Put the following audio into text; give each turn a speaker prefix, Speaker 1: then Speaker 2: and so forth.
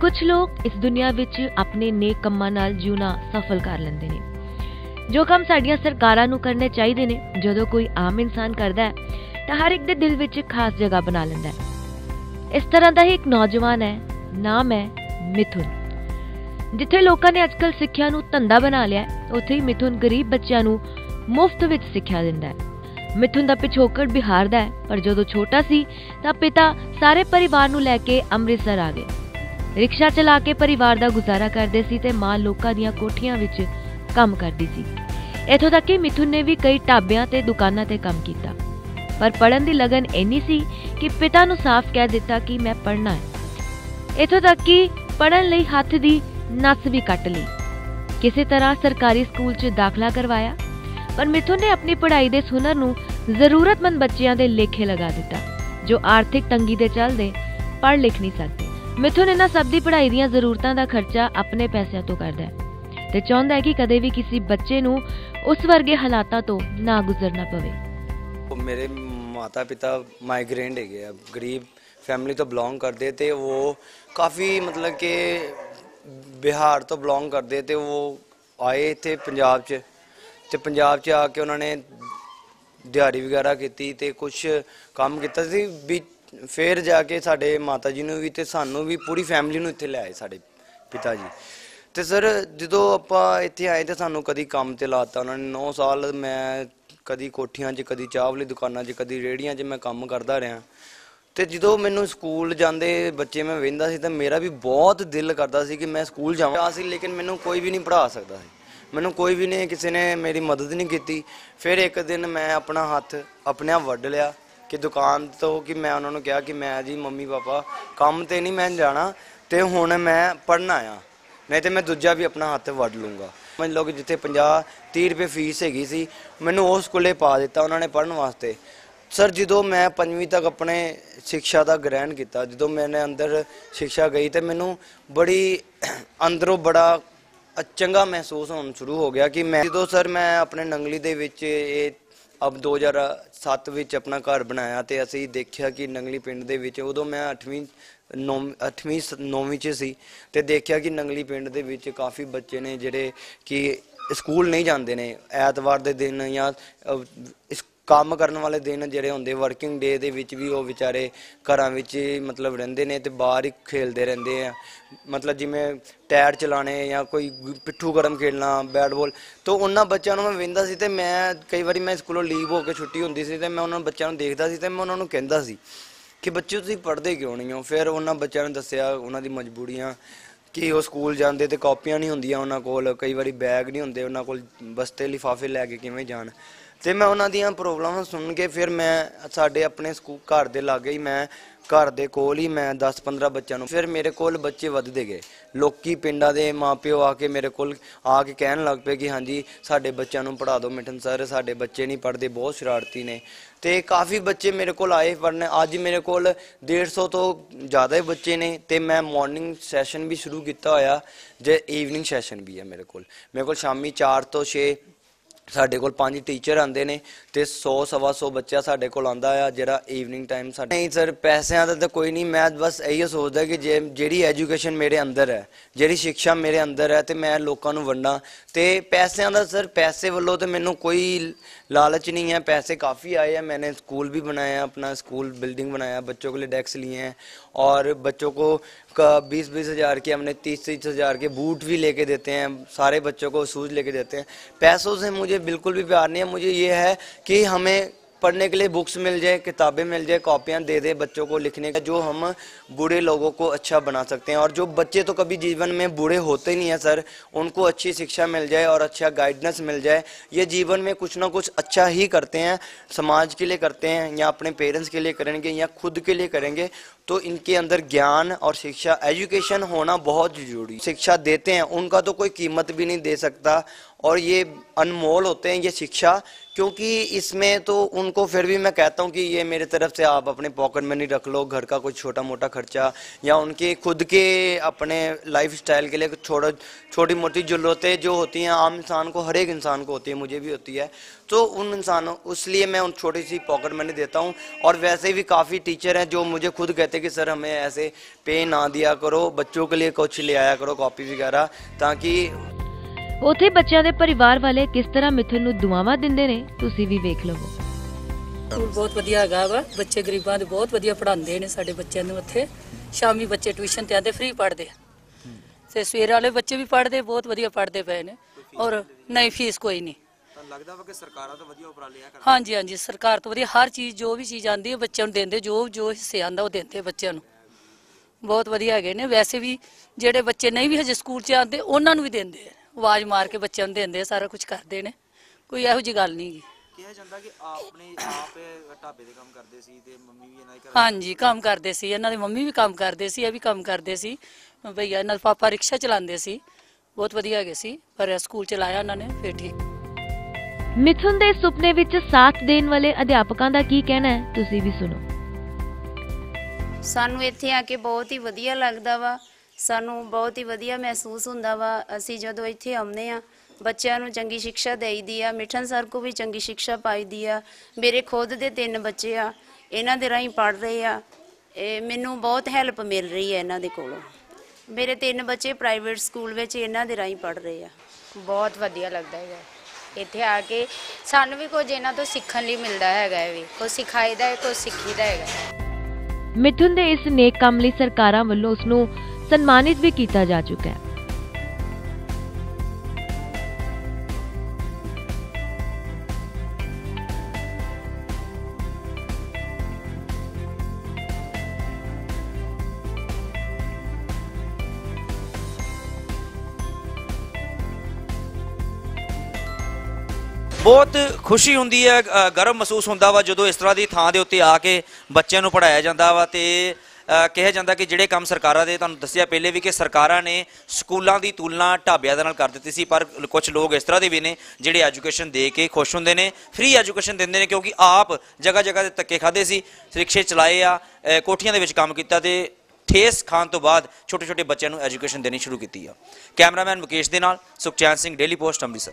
Speaker 1: ਕੁਝ ਲੋਕ ਇਸ ਦੁਨੀਆ ਵਿੱਚ ਆਪਣੇ ਨੇਕ ਕੰਮਾਂ ਨਾਲ ਜਿਉਣਾ ਸਫਲ ਕਰ ਲੈਂਦੇ ਨੇ। ਜੋ ਕੰਮ ਸਾਡੀਆਂ ਸਰਕਾਰਾਂ ਨੂੰ ਕਰਨੇ ਚਾਹੀਦੇ ਨੇ, ਜਦੋਂ ਕੋਈ ਆਮ ਇਨਸਾਨ ਕਰਦਾ ਹੈ, ਤਾਂ ਹਰ ਇੱਕ ਦੇ ਦਿਲ ਵਿੱਚ ਖਾਸ ਜਗ੍ਹਾ ਬਣਾ ਲੈਂਦਾ ਹੈ। ਇਸ ਤਰ੍ਹਾਂ ਦਾ ਹੀ ਇੱਕ ਨੌਜਵਾਨ ਹੈ, ਨਾਮ ਹੈ ਮਿਥੁਨ। ਜਿੱਥੇ ਲੋਕਾਂ ਨੇ ਅੱਜਕੱਲ ਸਿੱਖਿਆ ਨੂੰ ਧੰਦਾ ਬਣਾ ਲਿਆ ਉੱਥੇ ਹੀ ਮਿਥੁਨ ਗਰੀਬ ਬੱਚਿਆਂ ਨੂੰ ਮੁਫਤ ਵਿੱਚ ਸਿੱਖਿਆ ਦਿੰਦਾ ਹੈ। ਮਿਥੁਨ ਦਾ ਪਿਛੋਕੜ ਬਿਹਾਰ ਦਾ ਹੈ, ਪਰ ਜਦੋਂ ਛੋਟਾ ਸੀ, ਤਾਂ ਪਿਤਾ ਸਾਰੇ ਪਰਿਵਾਰ ਨੂੰ ਲੈ ਕੇ ਅੰਮ੍ਰਿਤਸਰ ਆ ਗਏ। ਰਿਕਸ਼ਾ ਚਲਾ ਕੇ ਪਰਿਵਾਰ ਦਾ ਗੁਜ਼ਾਰਾ ਕਰਦੇ ਸੀ ਤੇ ਮਾਂ ਲੋਕਾਂ ਦੀਆਂ ਕੋਠੀਆਂ ਵਿੱਚ ਕੰਮ ਕਰਦੀ ਸੀ। ਇਥੋਂ ਤੱਕ ਕਿ ਮਿਥੁਨ ਨੇ ਵੀ ਕਈ ਢਾਬਿਆਂ ਤੇ ਦੁਕਾਨਾਂ ਤੇ ਕੰਮ ਕੀਤਾ। ਪਰ ਪੜਨ ਦੀ ਲਗਨ ਇੰਨੀ ਸੀ ਕਿ ਪਿਤਾ ਨੂੰ ਸਾਫ਼ ਕਹਿ ਦਿੱਤਾ ਕਿ ਮੈਂ ਪੜਨਾ ਹੈ। ਇਥੋਂ ਤੱਕ ਕਿ ਪੜਨ ਲਈ ਹੱਥ ਦੀ ਨਸ ਵੀ ਕੱਟ ਲਈ। ਕਿਸੇ ਤਰ੍ਹਾਂ ਸਰਕਾਰੀ ਸਕੂਲ 'ਚ ਦਾਖਲਾ ਕਰਵਾਇਆ। ਪਰ ਮਿਥੁਨ ਨੇ ਆਪਣੀ ਪੜ੍ਹਾਈ ਦੇ ਹੁਨਰ ਨੂੰ ਜ਼ਰੂਰਤਮੰਦ ਬੱਚਿਆਂ ਦੇ ਲੇਖੇ ਲਗਾ ਦਿੱਤਾ, ਜੋ ਆਰਥਿਕ ਤੰਗੀ ਦੇ ਚੱਲਦੇ ਪੜ੍ਹ ਲਿਖ ਨਹੀਂ ਸਕਦੇ। ਮਿਥੁਨ ਇਹਨਾਂ ਸਭ ਦੀ ਪੜ੍ਹਾਈ ਦੀਆਂ ਜ਼ਰੂਰਤਾਂ ਦਾ ਖਰਚਾ ਆਪਣੇ ਪੈਸਿਆਂ ਤੋਂ ਕਰਦਾ ਹੈ ਤੇ ਚਾਹੁੰਦਾ ਹੈ ਕਿ ਕਦੇ ਵੀ ਕਿਸੇ ਬੱਚੇ ਨੂੰ ਉਸ ਵਰਗੇ ਹਾਲਾਤਾਂ ਤੋਂ ਨਾ ਗੁਜ਼ਰਨਾ ਪਵੇ।
Speaker 2: ਮੇਰੇ ਮਾਤਾ ਪਿਤਾ ਮਾਈਗ੍ਰੇਂਟ ਹੈਗੇ ਆ, ਗਰੀਬ ਫੈਮਿਲੀ ਤੋਂ ਬਿਲੋਂਗ ਕਰਦੇ ਤੇ ਉਹ ਕਾਫੀ ਮਤਲਬ ਕਿ ਬਿਹਾਰ ਤੋਂ ਬਿਲੋਂਗ ਕਰਦੇ ਤੇ ਉਹ ਆਏ ਇੱਥੇ ਪੰਜਾਬ 'ਚ ਤੇ ਪੰਜਾਬ 'ਚ ਆ ਕੇ ਉਹਨਾਂ ਨੇ ਦਿਹਾੜੀ ਵਗੈਰਾ ਕੀਤੀ ਤੇ ਕੁਝ ਕੰਮ ਕੀਤਾ ਸੀ ਵੀ ਫਿਰ ਜਾ ਕੇ ਸਾਡੇ ਮਾਤਾ ਜੀ ਨੂੰ ਵੀ ਤੇ ਸਾਨੂੰ ਵੀ, ਪੂਰੀ ਫੈਮਿਲੀ ਨੂੰ ਇੱਥੇ ਲੈ ਆਏ ਸਾਡੇ ਪਿਤਾ ਜੀ। ਤੇ ਸਰ, ਜਦੋਂ ਆਪਾਂ ਇੱਥੇ ਆਏ ਤੇ ਸਾਨੂੰ ਕਦੀ ਕੰਮ ਤੇ ਲਾਤਾ ਉਹਨਾਂ ਨੇ। 9 ਸਾਲ ਮੈਂ ਕਦੀ ਕੋਠੀਆਂ 'ਚ, ਕਦੀ ਚਾਹ ਵਾਲੀ ਦੁਕਾਨਾਂ 'ਚ, ਕਦੀ ਰੇੜੀਆਂ 'ਚ ਮੈਂ ਕੰਮ ਕਰਦਾ ਰਿਹਾ। ਤੇ ਜਦੋਂ ਮੈਨੂੰ ਸਕੂਲ ਜਾਂਦੇ ਬੱਚੇ ਮੈਂ ਵੇਂਦਾ ਸੀ ਤਾਂ ਮੇਰਾ ਵੀ ਬਹੁਤ ਦਿਲ ਕਰਦਾ ਸੀ ਕਿ ਮੈਂ ਸਕੂਲ ਜਾਵਾਂ। ਸੀ, ਲੇਕਿਨ ਮੈਨੂੰ ਕੋਈ ਵੀ ਨਹੀਂ ਪੜ੍ਹਾ ਸਕਦਾ ਸੀ। ਮੈਨੂੰ ਕੋਈ ਵੀ ਨਹੀਂ, ਕਿਸੇ ਨੇ ਮੇਰੀ ਮਦਦ ਨਹੀਂ ਕੀਤੀ। ਫਿਰ ਇੱਕ ਦਿਨ ਮੈਂ ਆਪਣਾ ਹੱਥ, ਆਪਣੇ ਆਪ ਵੱਢ ਲਿਆ। ਕਿ ਦੁਕਾਨ ਤੋਂ ਕਿ ਮੈਂ ਉਹਨਾਂ ਨੂੰ ਕਿਹਾ ਕਿ ਮੈਂ ਜੀ ਮੰਮੀ ਪਾਪਾ ਕੰਮ ਤੇ ਨਹੀਂ ਮੈਂ ਜਾਣਾ ਤੇ ਹੁਣ ਮੈਂ ਪੜ੍ਹਨਾ ਆ ਨਹੀਂ ਤੇ ਮੈਂ ਦੂਜਾ ਵੀ ਆਪਣਾ ਹੱਥ ਵੱਢ ਲੂੰਗਾ। ਮੰਨ ਲਓ ਕਿ ਜਿੱਥੇ 50 30 ਰੁਪਏ ਫੀਸ ਹੈਗੀ ਸੀ, ਮੈਨੂੰ ਉਸ ਸਕੂਲੇ ਪਾ ਦਿੱਤਾ ਉਹਨਾਂ ਨੇ ਪੜ੍ਹਨ ਵਾਸਤੇ। ਸਰ ਜਦੋਂ ਮੈਂ ਪੰਜਵੀਂ ਤੱਕ ਆਪਣੇ ਸਿੱਖਿਆ ਦਾ ਗ੍ਰਹਿਣ ਕੀਤਾ, ਜਦੋਂ ਮੈਨੇ ਅੰਦਰ ਸਿੱਖਿਆ ਗਈ ਤੇ ਮੈਨੂੰ ਬੜੀ ਅੰਦਰੋਂ ਬੜਾ ਚੰਗਾ ਮਹਿਸੂਸ ਹੋਣ ਸ਼ੁਰੂ ਹੋ ਗਿਆ ਕਿ ਮੈਂ ਜਦੋਂ ਸਰ ਮੈਂ ਆਪਣੇ ਨੰਗਲੀ ਦੇ ਵਿੱਚ ਇਹ ਅਬ 2007 ਵਿੱਚ ਆਪਣਾ ਘਰ ਬਣਾਇਆ ਤੇ ਅਸੀਂ ਦੇਖਿਆ ਕਿ ਨੰਗਲੀ ਪਿੰਡ ਦੇ ਵਿੱਚ ਉਦੋਂ ਮੈਂ 8ਵੀਂ 8ਵੀਂ 9ਵੀਂ ਚ ਸੀ ਤੇ ਦੇਖਿਆ ਕਿ ਨੰਗਲੀ ਪਿੰਡ ਦੇ ਵਿੱਚ ਕਾਫੀ ਬੱਚੇ ਨੇ ਜਿਹੜੇ ਕਿ ਸਕੂਲ ਨਹੀਂ ਜਾਂਦੇ ਨੇ ਐਤਵਾਰ ਦੇ ਦਿਨ ਜਾਂ ਅਹ, ਇਸ ਕੰਮ ਕਰਨ ਵਾਲੇ ਦਿਨ ਜਿਹੜੇ ਹੁੰਦੇ ਵਰਕਿੰਗ ਡੇ ਦੇ ਵਿੱਚ ਵੀ ਉਹ ਵਿਚਾਰੇ ਘਰਾਂ ਵਿੱਚ ਹੀ ਮਤਲਬ ਰਹਿੰਦੇ ਨੇ ਤੇ ਬਾਹਰ ਹੀ ਖੇਲਦੇ ਰਹਿੰਦੇ ਆ। ਮਤਲਬ ਜਿਵੇਂ ਟਾਇਰ ਚਲਾਣੇ ਜਾਂ ਕੋਈ ਗੁ- ਪਿੱਠੂ ਗਰਮ ਖੇਡਣਾ ਬੈਟ ਬਾਲ ਤੋਂ ਉਹਨਾਂ ਬੱਚਿਆਂ ਨੂੰ ਮੈਂ ਵੇਂਦਾ ਸੀ ਤੇ ਮੈਂ ਕਈ ਵਾਰੀ ਮੈਂ ਸਕੂਲੋਂ ਲੀਵ ਹੋ ਕੇ ਛੁੱਟੀ ਹੁੰਦੀ ਸੀ ਤੇ ਮੈਂ ਉਹਨਾਂ ਬੱਚਿਆਂ ਨੂੰ ਦੇਖਦਾ ਸੀ ਤੇ ਮੈਂ ਉਹਨਾਂ ਨੂੰ ਕਹਿੰਦਾ ਸੀ ਕਿ ਬੱਚੇ ਤੁਸੀਂ ਪੜ੍ਹਦੇ ਕਿਉਂ ਨਹੀਂ ਹੋ? ਫਿਰ ਉਹਨਾਂ ਬੱਚਿਆਂ ਨੂੰ ਦੱਸਿਆ ਉਹਨਾਂ ਦੀ ਮਜਬੂਰੀਆਂ ਕਿ ਉਹ ਸਕੂਲ ਜਾਂਦੇ ਤੇ ਕਾਪੀਆਂ ਨਹੀਂ ਹੁੰਦੀਆਂ ਉਹਨਾਂ ਕੋਲ, ਕਈ ਵਾਰੀ ਬੈਗ ਨਹੀਂ ਹੁੰਦੇ ਉਹਨਾਂ ਕੋਲ ਬਸਤੇ ਲਿਫਾਫੇ ਲੈ ਕੇ ਕਿਵੇਂ ਜਾਣ। ਤੇ ਮੈਂ ਉਹਨਾਂ ਦੀਆਂ ਪ੍ਰੋਬਲਮਾਂ ਸੁਣ ਕੇ ਫਿਰ ਮੈਂ ਸਾਡੇ ਆਪਣੇ ਸਕੂਲ ਘਰ ਦੇ ਲਾਗੇ ਹੀ ਮੈਂ ਘਰ ਦੇ ਕੋਲ ਹੀ ਮੈਂ 10-15 ਬੱਚਿਆਂ ਨੂੰ ਫਿਰ ਮੇਰੇ ਕੋਲ ਬੱਚੇ ਵੱਧਦੇ ਗਏ। ਲੋਕੀ ਪਿੰਡਾਂ ਦੇ ਮਾਪਿਓ ਆ ਕੇ ਮੇਰੇ ਕੋਲ ਆ ਕੇ ਕਹਿਣ ਲੱਗ ਪਏ ਕਿ ਹਾਂਜੀ, ਸਾਡੇ ਬੱਚਿਆਂ ਨੂੰ ਪੜ੍ਹਾ ਦਿਓ ਮਿਠਨ ਸਰ, ਸਾਡੇ ਬੱਚੇ ਨਹੀਂ ਪੜ੍ਹਦੇ, ਬਹੁਤ ਸ਼ਰਾਰਤੀ ਨੇ। ਤੇ ਕਾਫੀ ਬੱਚੇ ਮੇਰੇ ਕੋਲ ਆਏ ਪੜ੍ਹਨ। ਅੱਜ ਮੇਰੇ ਕੋਲ 150 ਤੋਂ ਜ਼ਿਆਦਾ ਹੀ ਬੱਚੇ ਨੇ ਤੇ ਮੈਂ ਮਾਰਨਿੰਗ ਸੈਸ਼ਨ ਵੀ ਸ਼ੁਰੂ ਕੀਤਾ ਹੋਇਆ, ਜੇ ਈਵਨਿੰਗ ਸੈਸ਼ਨ ਵੀ ਹੈ ਮੇਰੇ ਕੋਲ। ਮੇਰੇ ਕੋਲ ਸ਼ਾਮੀ 4 ਤੋਂ 6 ਸਾਡੇ ਕੋਲ ਪੰਜ ਟੀਚਰ ਆਂਦੇ ਨੇ ਤੇ 100 ਸਵਾ 100 ਬੱਚਾ ਸਾਡੇ ਕੋਲ ਆਂਦਾ ਆ ਜਿਹੜਾ ਈਵਨਿੰਗ ਟਾਈਮ ਸਾਡੇ ਨਹੀਂ ਸਰ ਪੈਸਿਆਂ ਦਾ ਤਾਂ ਕੋਈ ਨਹੀਂ ਮੈਂ ਬਸ ਇਹੀ ਸੋਚਦਾ ਕਿ ਜੇ ਜਿਹੜੀ ਐਜੂਕੇਸ਼ਨ ਮੇਰੇ ਅੰਦਰ ਹੈ ਜਿਹੜੀ ਸਿੱਖਿਆ ਮੇਰੇ ਅੰਦਰ ਹੈ ਤੇ ਮੈਂ ਲੋਕਾਂ ਨੂੰ ਵੰਡਾਂ ਤੇ ਪੈਸਿਆਂ ਦਾ ਸਰ ਪੈਸੇ ਵੱਲੋਂ ਤੇ ਮੈਨੂੰ ਕੋਈ ਲਾਲਚ नहीं है पैसे काफ़ी आए हैं मैंने स्कूल भी बनाया अपना स्कूल बिल्डिंग बनाया बच्चों के लिए डेस्क लिए हैं और बच्चों को बीस बीस हज़ार के, हमने तीस तीस हज़ार के बूट भी लेके देते हैं, सारे बच्चों को शूज़ लेके देते हैं। पैसों से मुझे बिल्कुल भी प्यार नहीं है। मुझे ये है कि हमें पढ़ने के लिए बुक्स मिल जाए, किताबें मिल जाए, कॉपियाँ दे दे बच्चों को लिखने का, जो हम बूढ़े लोगों को अच्छा बना सकते हैं। और जो बच्चे तो कभी जीवन में बूढ़े होते ही नहीं हैं, सर, उनको अच्छी शिक्षा मिल जाए और अच्छा गाइडेंस मिल जाए। ये जीवन में कुछ ना कुछ अच्छा ही करते हैं, समाज के लिए करते हैं, या अपने पेरेंट्स के लिए करेंगे, या खुद के लिए करेंगे। तो इनके अंदर ज्ञान और शिक्षा एजुकेशन होना बहुत ज़रूरी। शिक्षा देते हैं, उनका तो कोई कीमत भी नहीं दे सकता। और ये अनमोल होते हैं ये शिक्षा, क्योंकि इसमें तो उनको फिर भी मैं कहता हूँ कि ये मेरे तरफ़ से आप अपने पॉकेट मनी रख लो, घर का कोई छोटा मोटा खर्चा, या उनके खुद के अपने लाइफ स्टाइल के लिए छोटा, छोटी मोटी ज़रूरतें जो होती हैं, आम इंसान को, हर एक इंसान को होती है, मुझे भी होती है। तो उन इंसानों इसलिए मैं उन छोटी सी पॉकेट मनी देता हूँ और वैसे भी काफ़ी टीचर हैं जो मुझे खुद कहते हैं कि सर हमें ऐसे पे ना दिया करो बच्चों के लिए कुछ ले आया करो कॉपी वगैरह ताकि
Speaker 1: ਉੱਥੇ ਬੱਚਿਆਂ ਦੇ ਪਰਿਵਾਰ ਵਾਲੇ ਕਿਸ ਤਰ੍ਹਾਂ ਮਿਥੁਨ ਨੂੰ ਦੁਆਵਾਂ ਦਿੰਦੇ ਨੇ ਤੁਸੀਂ ਵੀ ਵੇਖ ਲਵੋ
Speaker 3: ਸਕੂਲ ਬਹੁਤ ਵਧੀਆ ਹੈਗਾ ਵਾ ਬੱਚੇ ਗਰੀਬਾਂ ਦੇ ਬਹੁਤ ਵਧੀਆ ਪੜ੍ਹਾਉਂਦੇ ਨੇ ਸਾਡੇ ਬੱਚਿਆਂ ਨੂੰ ਉੱਥੇ ਸ਼ਾਮੀ ਬੱਚੇ ਟਿਊਸ਼ਨ ਤੇ ਆਉਂਦੇ ਫ੍ਰੀ ਪੜ੍ਹਦੇ ਆ ਤੇ ਸਵੇਰ ਵਾਲੇ ਬੱਚੇ ਵੀ ਪੜ੍ਹਦੇ ਬਹੁਤ ਵਧੀਆ ਪੜ੍ਹਦੇ ਪਏ ਨੇ ਔਰ ਨਹੀਂ ਫੀਸ ਕੋਈ ਨਹੀਂ
Speaker 4: ਤਾਂ ਲੱਗਦਾ ਵਾ ਕਿ ਸਰਕਾਰਾਂ ਤਾਂ ਵਧੀਆ ਉਪਰਾਲੇ ਆ ਕਰ
Speaker 3: ਹਾਂਜੀ ਹਾਂਜੀ ਸਰਕਾਰ ਤੋਂ ਵਧੀਆ ਹਰ ਚੀਜ਼ ਜੋ ਵੀ ਚੀਜ਼ ਆਂਦੀ ਹੈ ਬੱਚਿਆਂ ਨੂੰ ਦਿੰਦੇ ਜੋ ਜੋ ਹਿੱਸੇ ਆਂਦਾ ਉਹ ਦਿੰਦੇ ਬੱਚਿਆਂ ਨੂੰ। ਬਹੁਤ ਵਧੀਆ ਹੈਗੇ ਨੇ। ਵੈਸੇ ਵੀ ਜਿਹੜੇ ਬੱਚੇ ਨਹੀਂ ਵੀ ਹਜੇ ਸਕੂਲ 'ਚ ਆਉਂਦੇ ਉਹਨਾਂ ਨੂੰ ਵੀ ਦਿੰਦੇ ਆ। ਆਵਾਜ਼ ਮਾਰ ਕੇ ਬੱਚਿਆਂ ਨੂੰ ਦਿੰਦੇ ਆ, ਸਾਰਾ ਕੁਝ ਕਰਦੇ ਨੇ। ਕੋਈ ਇਹੋ ਜੀ ਗੱਲ ਨਹੀਂ ਗੀ।
Speaker 4: ਕਿਹਾ ਜਾਂਦਾ ਕਿ ਆਪਣੇ ਆਪ ਇਹ ਢਾਬੇ ਦੇ ਕੰਮ ਕਰਦੇ ਸੀ ਤੇ ਮੰਮੀ ਵੀ ਇਹਨਾਂ ਦੇ ਘਰ
Speaker 3: ਹਾਂਜੀ ਕੰਮ ਕਰਦੇ ਸੀ। ਇਹਨਾਂ ਦੀ ਮੰਮੀ ਵੀ ਕੰਮ ਕਰਦੇ ਸੀ ਇਹ ਵੀ ਕੰਮ ਕਰਦੇ ਸੀ। ਭਈਆ ਇਹਨਾਂ ਦਾ ਪਾਪਾ ਰਿਕਸ਼ਾ ਚਲਾਉਂਦੇ ਸੀ। ਬਹੁਤ ਵਧੀਆ ਹੈਗੇ ਸੀ ਪਰ ਸਕੂਲ ਚ ਲਾਇਆ ਉਹਨਾਂ ਨੇ ਫਿਰ ਠੀਕ।
Speaker 1: ਮਿਥੁਨ ਦੇ ਸੁਪਨੇ ਵਿੱਚ ਸਾਥ ਦੇਣ ਵਾਲੇ ਅਧਿਆਪਕਾਂ ਦਾ ਕੀ ਕਹਿਣਾ ਹੈ? ਤੁਸੀਂ ਵੀ ਸੁਣੋ।
Speaker 5: ਸਾਨੂੰ ਇੱਥੇ ਆ ਕੇ ਬਹੁਤ ਹੀ ਵਧੀਆ ਲੱਗਦਾ ਵਾ। ਸਾਨੂੰ ਬਹੁਤ ਹੀ ਵਧੀਆ ਮਹਿਸੂਸ ਹੁੰਦਾ ਵਾ। ਅਸੀਂ ਜਦੋਂ ਇੱਥੇ ਆਉਂਦੇ ਆ ਬੱਚਿਆਂ ਨੂੰ ਚੰਗੀ ਸਿੱਖਿਆ ਦੇਈਦੀ ਆ। ਮਿਠਨ ਸਰ ਕੋ ਵੀ ਚੰਗੀ ਸਿੱਖਿਆ ਪਾਈਦੀ ਆ। ਮੇਰੇ ਖੁਦ ਦੇ ਤਿੰਨ ਬੱਚੇ ਆ। ਇਹਨਾਂ ਦੇ ਰਾਹੀਂ ਪੜ ਰਹੇ ਆ। ਇਹ ਮੈਨੂੰ ਬਹੁਤ ਹੈਲਪ ਮਿਲ ਰਹੀ ਹੈ ਇਹਨਾਂ ਦੇ ਕੋਲੋਂ। ਮੇਰੇ ਤਿੰਨ ਬੱਚੇ ਪ੍ਰਾਈਵੇਟ ਸਕੂਲ ਵਿੱਚ ਇਹਨਾਂ ਦੇ ਰਾਹੀਂ ਪੜ ਰਹੇ ਆ।
Speaker 6: ਬਹੁਤ ਵਧੀਆ ਲੱਗਦਾ ਹੈਗਾ। ਇੱਥੇ ਆ ਕੇ ਸਾਨੂੰ ਵੀ ਕੁਝ ਇਹਨਾਂ ਤੋਂ ਸਿੱਖਣ ਲਈ ਮਿਲਦਾ ਹੈਗਾ ਹੈ ਵੀ। ਕੁਝ ਸਿਖਾਈਦਾ ਹੈ, ਕੁਝ ਸਿੱਖੀਦਾ ਹੈਗਾ
Speaker 1: ਮਿਥੁਨ ਦੇ ਇਸ ਨੇਕ ਕੰਮ ਲਈ ਸਰਕਾਰਾਂ ਵੱਲੋਂ ਉਸ ਨੂੰ ਸਨਮਾਨਿਤ ਵੀ ਕੀਤਾ ਜਾ ਚੁੱਕਾ ਹੈ।
Speaker 4: ਬਹੁਤ ਖੁਸ਼ੀ ਹੁੰਦੀ ਹੈ ਅ, ਗਰਵ ਮਹਿਸੂਸ ਹੁੰਦਾ ਵਾ ਜਦੋਂ ਇਸ ਤਰ੍ਹਾਂ ਦੀ ਥਾਂ ਦੇ ਉੱਤੇ ਆ ਕੇ ਬੱਚਿਆਂ ਨੂੰ ਪੜਾਇਆ ਜਾਂਦਾ ਵਾ ਤੇ ਕਿਹਾ ਜਾਂਦਾ ਕਿ ਜਿਹੜੇ ਕੰਮ ਸਰਕਾਰਾਂ ਦੇ ਤੁਹਾਨੂੰ ਦੱਸਿਆ ਪਹਿਲੇ ਵੀ ਕਿ ਸਰਕਾਰਾਂ ਨੇ ਸਕੂਲਾਂ ਦੀ ਤੁਲਨਾ ਢਾਬਿਆਂ ਦੇ ਨਾਲ ਕਰ ਦਿੱਤੀ ਸੀ ਪਰ ਕੁਝ ਲੋਕ ਇਸ ਤਰ੍ਹਾਂ ਦੇ ਵੀ ਨੇ ਜਿਹੜੇ ਐਜੂਕੇਸ਼ਨ ਦੇ ਕੇ ਖੁਸ਼ ਹੁੰਦੇ ਨੇ ਫ੍ਰੀ ਐਜੂਕੇਸ਼ਨ ਦਿੰਦੇ ਨੇ ਕਿਉਂਕਿ ਆਪ ਜਗ੍ਹਾ ਜਗ੍ਹਾ ਤੇ ਧੱਕੇ ਖਾਦੇ ਸੀ ਰਿਕਸ਼ੇ ਚਲਾਏ ਆ ਕੋਠੀਆਂ ਦੇ ਵਿੱਚ ਕੰਮ ਕੀਤਾ ਤੇ ਠੇਸ ਖਾਣ ਤੋਂ ਬਾਅਦ ਛੋਟੇ ਛੋਟੇ ਬੱਚਿਆਂ ਨੂੰ ਐਜੂਕੇਸ਼ਨ ਦੇਣੀ ਸ਼ੁਰੂ ਕੀਤੀ ਆ। ਕੈਮਰਾਮੈਨ ਮੁਕੇਸ਼ ਦੇ ਨਾਲ ਸੁਖਚੈਨ ਸਿੰਘ ਡੇਲੀ ਪੋਸਟ ਅੰਮ੍ਰਿਤਸਰ।